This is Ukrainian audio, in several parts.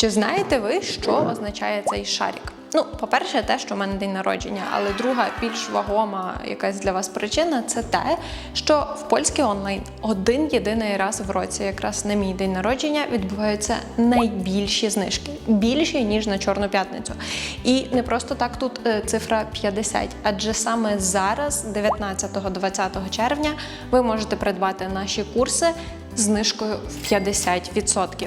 Чи знаєте ви, що означає цей шарик? Ну, по-перше, те, що в мене день народження, але друга, більш вагома якась для вас причина це те, що в польський онлайн один єдиний раз в році, якраз на мій день народження, відбуваються найбільші знижки, більші ніж на Чорну п'ятницю. І не просто так тут е, цифра 50, адже саме зараз, 19-20 червня, ви можете придбати наші курси знижкою в 50%.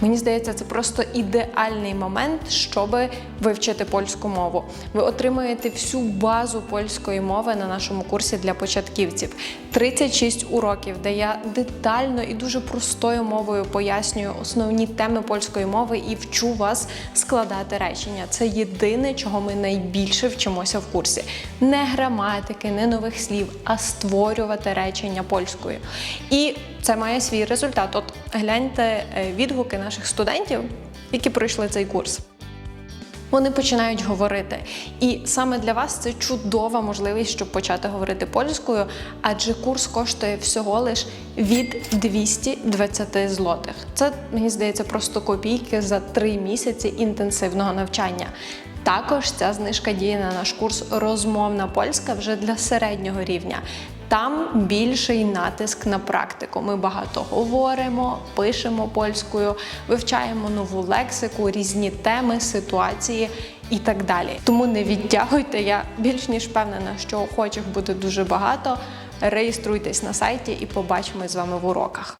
Мені здається, це просто ідеальний момент, щоб вивчити польську мову. Ви отримуєте всю базу польської мови на нашому курсі для початківців. 36 уроків, де я детально і дуже простою мовою пояснюю основні теми польської мови і вчу вас складати речення. Це єдине, чого ми найбільше вчимося в курсі. Не граматики, не нових слів, а створювати речення польською. І це має свій результат. От гляньте е, відгуки наших студентів, які пройшли цей курс. Вони починають говорити. І саме для вас це чудова можливість, щоб почати говорити польською, адже курс коштує всього лиш від 220 злотих. Це мені здається просто копійки за три місяці інтенсивного навчання. Також ця знижка діє на наш курс розмовна польська вже для середнього рівня. Там більший натиск на практику. Ми багато говоримо, пишемо польською, вивчаємо нову лексику, різні теми, ситуації і так далі. Тому не відтягуйте. Я більш ніж впевнена, що охочих буде дуже багато. Реєструйтесь на сайті і побачимось з вами в уроках.